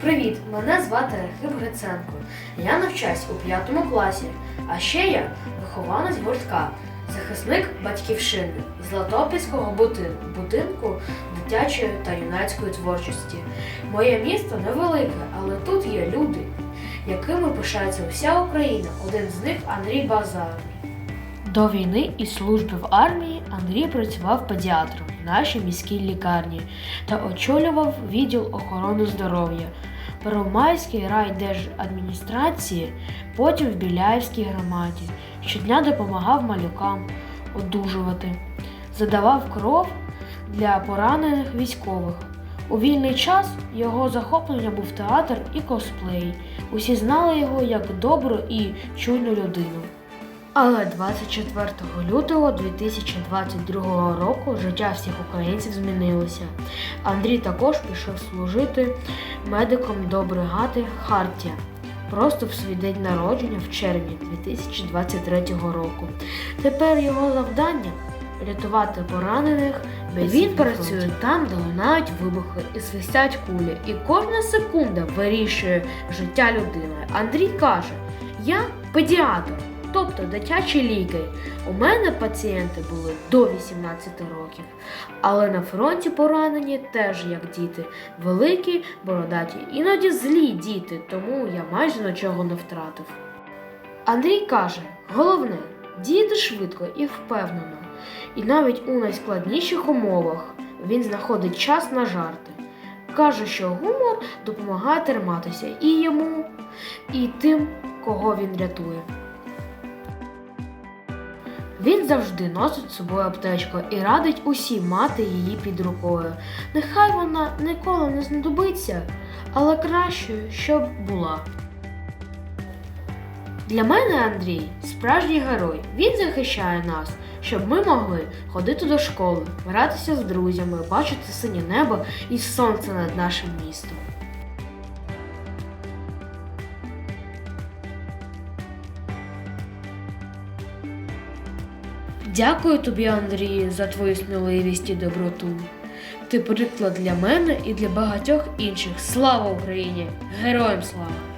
Привіт, мене звати Архип Гриценко. Я навчаюсь у п'ятому класі, а ще я вихованець гуртка, захисник батьківщини Златопільського будинку, будинку дитячої та юнацької творчості. Моє місто невелике, але тут є люди, якими пишається вся Україна. Один з них Андрій Базарний. До війни і служби в армії Андрій працював педіатром в нашій міській лікарні та очолював відділ охорони здоров'я Первомайській райдержадміністрації, потім в Біляївській громаді. Щодня допомагав малюкам одужувати, задавав кров для поранених військових. У вільний час його захоплення був театр і косплей. Усі знали його як добру і чуйну людину. Але 24 лютого 2022 року життя всіх українців змінилося. Андрій також пішов служити медиком до бригади Хартія. Просто в свій день народження в червні 2023 року. Тепер його завдання рятувати поранених. Він працює там, де лунають вибухи і свистять кулі, і кожна секунда вирішує життя людини. Андрій каже: Я педіатр тобто дитячий лікар. У мене пацієнти були до 18 років, але на фронті поранені теж як діти, великі, бородаті, іноді злі діти, тому я майже нічого не втратив. Андрій каже: головне діяти швидко і впевнено, і навіть у найскладніших умовах він знаходить час на жарти. Каже, що гумор допомагає триматися і йому, і тим, кого він рятує. Він завжди носить з собою аптечку і радить усім мати її під рукою. Нехай вона ніколи не знадобиться, але краще, щоб була. Для мене Андрій справжній герой. Він захищає нас, щоб ми могли ходити до школи, гратися з друзями, бачити синє небо і сонце над нашим містом. Дякую тобі, Андрію, за твою сміливість і доброту. Ти приклад для мене і для багатьох інших. Слава Україні! Героям слава!